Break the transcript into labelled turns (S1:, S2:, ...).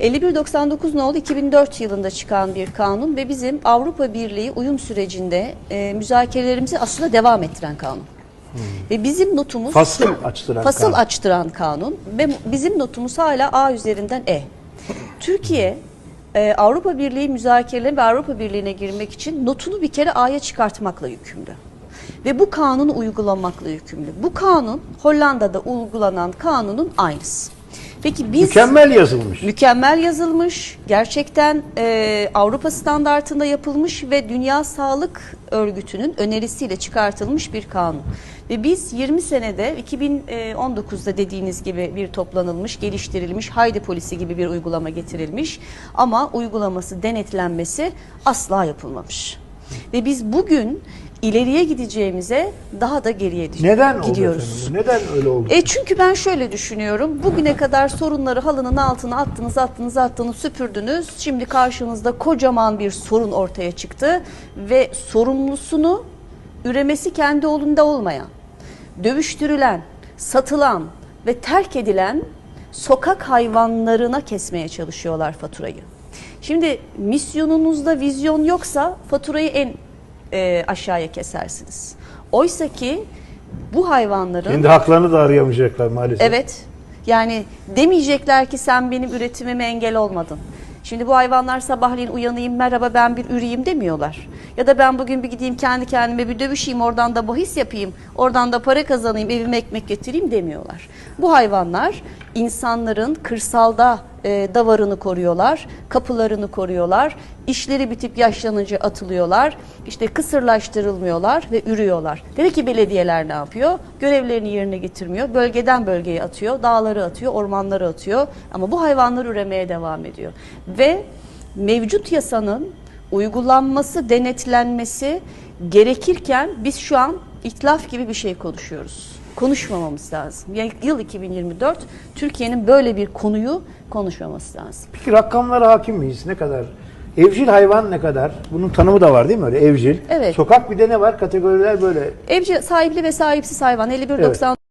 S1: 5199 ne oldu? 2004 yılında çıkan bir kanun ve bizim Avrupa Birliği uyum sürecinde e, müzakerelerimizi aslında devam ettiren kanun. Ve bizim notumuz
S2: Fasıl açtıran
S1: fasıl
S2: kanun.
S1: açtıran kanun ve bizim notumuz hala A üzerinden E. Türkiye e, Avrupa Birliği müzakereleri ve Avrupa Birliği'ne girmek için notunu bir kere A'ya çıkartmakla yükümlü. Ve bu kanunu uygulamakla yükümlü. Bu kanun Hollanda'da uygulanan kanunun aynısı. Peki biz
S2: Mükemmel yazılmış.
S1: mükemmel yazılmış, gerçekten e, Avrupa standartında yapılmış ve Dünya Sağlık Örgütü'nün önerisiyle çıkartılmış bir kanun. Ve biz 20 senede 2019'da dediğiniz gibi bir toplanılmış, geliştirilmiş, haydi polisi gibi bir uygulama getirilmiş ama uygulaması, denetlenmesi asla yapılmamış. Ve biz bugün ileriye gideceğimize daha da geriye
S2: Neden oldu
S1: gidiyoruz.
S2: efendim? bu? Neden öyle oldu?
S1: E çünkü ben şöyle düşünüyorum. Bugüne kadar sorunları halının altına attınız, attınız, attınız, süpürdünüz. Şimdi karşınızda kocaman bir sorun ortaya çıktı ve sorumlusunu üremesi kendi oğlunda olmayan, dövüştürülen, satılan ve terk edilen sokak hayvanlarına kesmeye çalışıyorlar faturayı. Şimdi misyonunuzda vizyon yoksa faturayı en e, aşağıya kesersiniz. Oysa ki bu hayvanların
S2: Kendi haklarını da arayamayacaklar maalesef.
S1: Evet. Yani demeyecekler ki sen benim üretimime engel olmadın. Şimdi bu hayvanlar sabahleyin uyanayım merhaba ben bir üreyim demiyorlar. Ya da ben bugün bir gideyim kendi kendime bir dövüşeyim oradan da bahis yapayım. Oradan da para kazanayım evime ekmek getireyim demiyorlar. Bu hayvanlar insanların kırsalda e, davarını koruyorlar, kapılarını koruyorlar, işleri bitip yaşlanınca atılıyorlar, işte kısırlaştırılmıyorlar ve ürüyorlar. Dedi ki belediyeler ne yapıyor? Görevlerini yerine getirmiyor, bölgeden bölgeye atıyor, dağları atıyor, ormanları atıyor ama bu hayvanlar üremeye devam ediyor. Ve mevcut yasanın uygulanması, denetlenmesi gerekirken biz şu an itlaf gibi bir şey konuşuyoruz. Konuşmamamız lazım. Yıl 2024 Türkiye'nin böyle bir konuyu konuşmaması lazım.
S2: Peki rakamlara hakim miyiz? Ne kadar? Evcil hayvan ne kadar? Bunun tanımı da var değil mi öyle evcil?
S1: Evet.
S2: Sokak bir de ne var? Kategoriler böyle.
S1: Evcil sahipli ve sahipsiz hayvan 51.90